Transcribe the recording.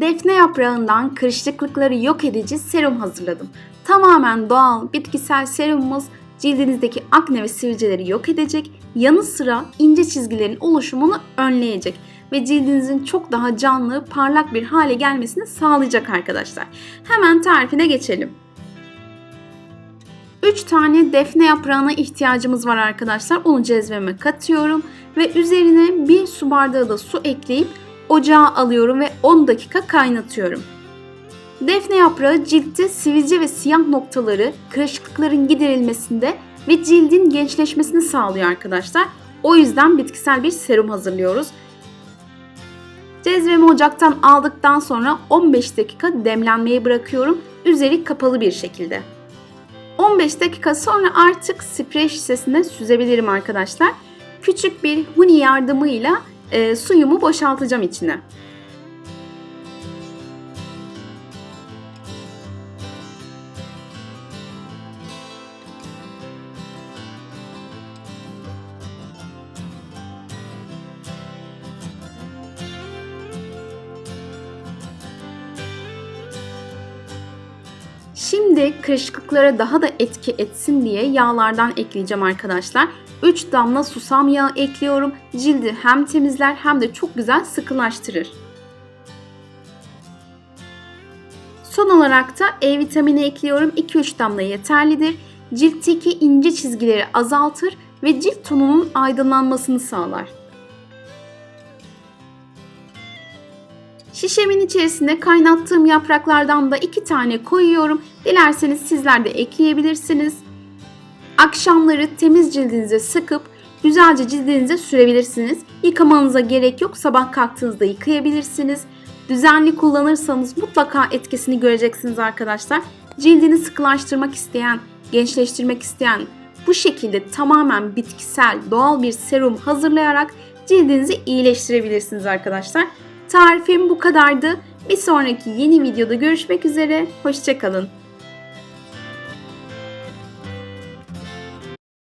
Defne yaprağından kırışıklıkları yok edici serum hazırladım. Tamamen doğal bitkisel serumumuz cildinizdeki akne ve sivilceleri yok edecek, yanı sıra ince çizgilerin oluşumunu önleyecek ve cildinizin çok daha canlı, parlak bir hale gelmesini sağlayacak arkadaşlar. Hemen tarifine geçelim. 3 tane defne yaprağına ihtiyacımız var arkadaşlar. Onu cezveme katıyorum ve üzerine 1 su bardağı da su ekleyip ocağa alıyorum ve 10 dakika kaynatıyorum. Defne yaprağı ciltte sivilce ve siyah noktaları, kırışıklıkların giderilmesinde ve cildin gençleşmesini sağlıyor arkadaşlar. O yüzden bitkisel bir serum hazırlıyoruz. Cezvemi ocaktan aldıktan sonra 15 dakika demlenmeye bırakıyorum. Üzeri kapalı bir şekilde. 15 dakika sonra artık sprey şişesine süzebilirim arkadaşlar. Küçük bir huni yardımıyla e, suyumu boşaltacağım içine. Şimdi kırışıklıklara daha da etki etsin diye yağlardan ekleyeceğim arkadaşlar. 3 damla susam yağı ekliyorum. Cildi hem temizler hem de çok güzel sıkılaştırır. Son olarak da E vitamini ekliyorum. 2-3 damla yeterlidir. Ciltteki ince çizgileri azaltır ve cilt tonunun aydınlanmasını sağlar. Şişemin içerisine kaynattığım yapraklardan da iki tane koyuyorum. Dilerseniz sizler de ekleyebilirsiniz. Akşamları temiz cildinize sıkıp güzelce cildinize sürebilirsiniz. Yıkamanıza gerek yok. Sabah kalktığınızda yıkayabilirsiniz. Düzenli kullanırsanız mutlaka etkisini göreceksiniz arkadaşlar. Cildini sıkılaştırmak isteyen, gençleştirmek isteyen bu şekilde tamamen bitkisel, doğal bir serum hazırlayarak cildinizi iyileştirebilirsiniz arkadaşlar. Tarifim bu kadardı. Bir sonraki yeni videoda görüşmek üzere. Hoşçakalın.